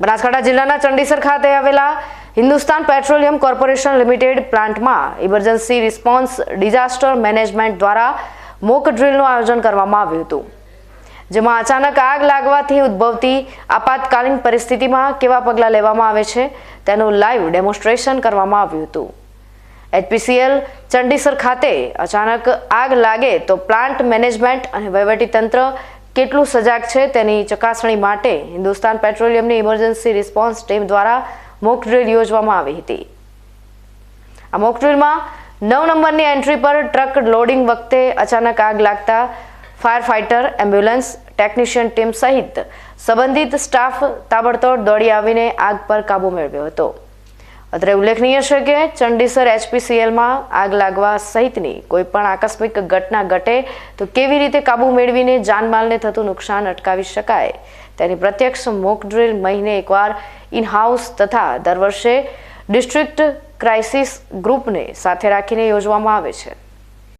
બનાસકાંઠા જિલ્લાના ચંડીસર ખાતે આવેલા હિન્દુસ્તાન પેટ્રોલિયમ કોર્પોરેશન લિમિટેડ પ્લાન્ટમાં ઇમરજન્સી રિસ્પોન્સ ડિઝાસ્ટર મેનેજમેન્ટ દ્વારા મોક ડ્રીલનું આયોજન કરવામાં આવ્યું હતું, જેમાં અચાનક આગ લાગવાથી ઉદ્ભવતી આપાતકાલીન પરિસ્થિતિમાં કેવા પગલાં લેવામાં આવે છે, તેનું લાઈવ ડેમોન્સ્ટ્રેશન કરવામાં આવ્યું હતું. એચપીસીએલ ચંડીસર ખાતે અચાનક આગ લાગે તો પ્લાન્ટ મેનેજમેન્ટ અને વહીવટીતંત્ર કેટલું સજાગ છે તેની ચકાસણી માટે હિન્દુસ્તાન પેટ્રોલિયમની ઇમરજન્સી રિસ્પોન્સ ટીમ દ્વારા મોક ડ્રીલ યોજવામાં આવી હતી. આ મોક ડ્રીલમાં નવ નંબરની એન્ટ્રી પર ટ્રક લોડિંગ વખતે અચાનક આગ લાગતા fire fighter ambulance, technician team સહિત સંબંધિત સ્ટાફ તાબડતોડ દોડી આવીને આગ પર કાબૂ મેળવ્યો હતો. અત્રે ઉલ્લેખનીય છે કે ચંડીસર એચપીસીએલમાં આગ લાગવા સહિતની કોઈ પણ આકસ્મિક ઘટના ઘટે તો કેવી રીતે કાબૂ મેળવીને જાનમાલને થતું નુકસાન અટકાવી શકાય? તેની પ્રત્યક્ષ મોક ડ્રિલ મહિને એકવાર ઇન હાઉસ તથા દર વર્ષે ડિસ્ટ્રિક્ટ ક્રાઇસિસ ગ્રુપને સાથે રાખીને યોજવામાં આવે છે.